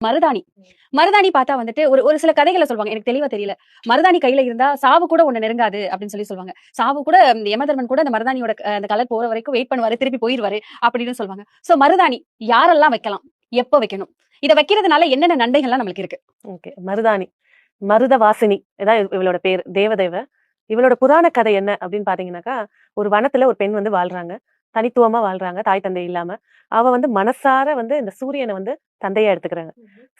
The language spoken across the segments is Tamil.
மருதாணி. மருதாணி பார்த்தா வந்துட்டு ஒரு ஒரு சில கதைகளை சொல்லுவாங்க எனக்கு தெளிவா தெரியல. மருதாணி கையில இருந்தா சாவு கூட ஒண்ணு நெருங்காது அப்படின்னு சொல்லி சொல்லுவாங்க சாவு கூட இந்த யமதர்மன் கூட அந்த மருதாணியோட அந்த கலர் போற வரைக்கும் வெயிட் பண்ணுவாரு திருப்பி போயிருவாரு அப்படின்னு சொல்லுவாங்க சோ மருதாணி யாரெல்லாம் வைக்கலாம்? எப்ப வைக்கணும்? இதை வைக்கிறதுனால என்னென்ன நன்மைகள்லாம் நம்மளுக்கு இருக்கு? ஓகே. மருதாணி. மருத வாசினி இதான் இவளோட பேர். தேவதேவ. இவளோட புராண கதை என்ன அப்படின்னு பாத்தீங்கன்னாக்கா ஒரு வனத்துல ஒரு பெண் வந்து வாழ்றாங்க. தனித்துவமா வாழ்றாங்க தாய் தந்தை இல்லாம. அவ வந்து மனசார வந்து இந்த சூரியனை வந்து தந்தையா எடுத்துக்கிறாங்க.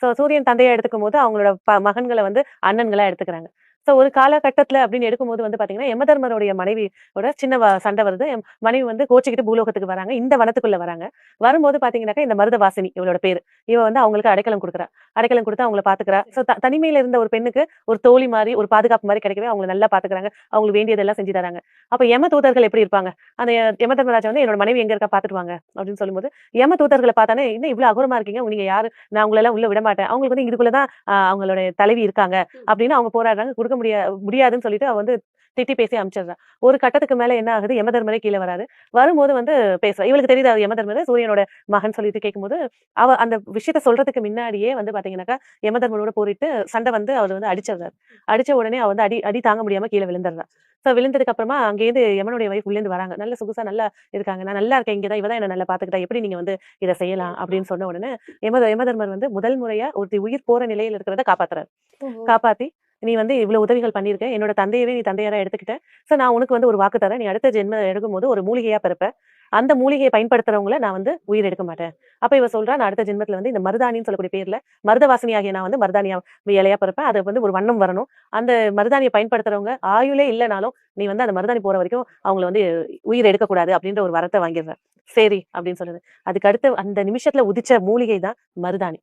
சோ சூரியன் தந்தையா எடுத்துக்கும் போது அவங்களோட ப- மகன்களை வந்து அண்ணன்களா எடுத்துக்கிறாங்க. சோ ஒரு காலகட்டத்துல அப்படின்னு எடுக்கும்போது வந்து பாத்தீங்கன்னா யமதர்மருடைய மனைவியோட சின்ன சண்டை வருது. மனைவி வந்து கோச்சிக்கிட்டு பூலோகத்துக்கு வராங்க. இந்த வனத்துக்குள்ள வராங்க. வரும்போது பாத்தீங்கன்னாக்கா இந்த மருத வாசினி இவளோட பேரு. இவ வந்து அவங்களுக்கு அடைக்கலம் கொடுக்குறா. அடைக்கலம் கொடுத்து அவங்கள பாத்துக்கிறா. சோ த- தனிமையில இருந்த ஒரு பெண்ணுக்கு ஒரு தோழி மாதிரி ஒரு பாதுகாப்பு மாதிரி கிடைக்கவே அவங்க நல்லா பாத்துக்கிறாங்க. அவங்களுக்கு வேண்டியதெல்லாம் செஞ்சு தராங்க. அப்ப யம தூதர்கள் எப்படி இருப்பாங்க? அந்த யம தர்மராஜா வந்து என்னோட மனைவி எங்க இருக்கா பாத்துட்டு வாங்க அப்படின்னு சொல்லும்போது யம தூதர்களை பார்த்தானே இன்னும் இவ்வளவு அகோரமா இருக்கீங்க. நீங்க யாரு? நான் உங்களை எல்லாம் உள்ள விட மாட்டேன். அவங்களுக்கு வந்து இதுக்குள்ளதான் அவங்களோட தலைவி இருக்காங்க. அப்படின்னு அவங்க போராடுறாங்க. கொடுக்க முடியா முடியாதுன்னு சொல்லிட்டு அவ வந்து திட்டி பேசி அமிச்சிடுறா. ஒரு கட்டத்துக்கு மேல என்ன ஆகுது? யமதர்மரே கீழே வராது வரும்போது வந்து பேசுறா. இவளுக்கு தெரியுது அது யமதர்மர். சூரியனோட மகன் சொல்லிட்டு கேட்கும்போது அவ அந்த விஷயத்த சொல்றதுக்கு முன்னாடியே வந்து பாத்தீங்கன்னாக்கா யமதர்மனோட போரிட்டு சண்டை வந்து அவர் வந்து அடிச்சிடுறாரு. அடிச்ச உடனே அவ வந்து அடி அடி தாங்க முடியாம கீழே விழுந்துடுறா. சோ விழுந்ததுக்கு அப்புறமா அங்கேருந்து யமனுடைய வைஃப் உள்ளேந்து வராங்க. நல்ல சொகுசா நல்லா இருக்காங்க. நான் நல்லா இருக்கேன். இங்கதான் இவதான் என்ன நல்லா பாத்துக்கிட்டா. எப்படி நீங்க வந்து இதை செய்யலாம்? அப்படின்னு சொன்ன உடனே யம யமதர்மர் வந்து முதல் முறையா ஒருத்தி உயிர் போற நிலையில இருக்கிறத காப்பாத்துறாரு. காப்பாத்தி நீ வந்து இவ்வளவு உதவிகள் பண்ணியிருக்க. என்னோட தந்தையவே நீ தந்தையாரா எடுத்துக்கிட்ட. சோ நான் உனக்கு வந்து ஒரு வாக்கு தரேன். நீ அடுத்த ஜென்ம எடுக்கும்போது ஒரு மூலிகையா பிறப்ப. அந்த மூலிகையை பயன்படுத்துறவங்கள நான் வந்து உயிர் எடுக்க மாட்டேன். அப்ப இவ சொல்றா நான் அடுத்த ஜென்மத்துல வந்து இந்த மருதாணின்னு சொல்லக்கூடிய பேர்ல மருதவாசனியாகிய நான் வந்து மருதாணியா இலையா பிறப்பேன். அது வந்து ஒரு வண்ணம் வரணும். அந்த மருதாணியை பயன்படுத்துறவங்க ஆயுளே இல்லைனாலும் நீ வந்து அந்த மருதாணி போற வரைக்கும் அவங்கள வந்து உயிர் எடுக்கக்கூடாது அப்படின்ற ஒரு வரத்தை வாங்கிடுறேன் சரி அப்படின்னு சொல்றது அதுக்கு அடுத்து அந்த நிமிஷத்துல உதிச்ச மூலிகை தான் மருதாணி.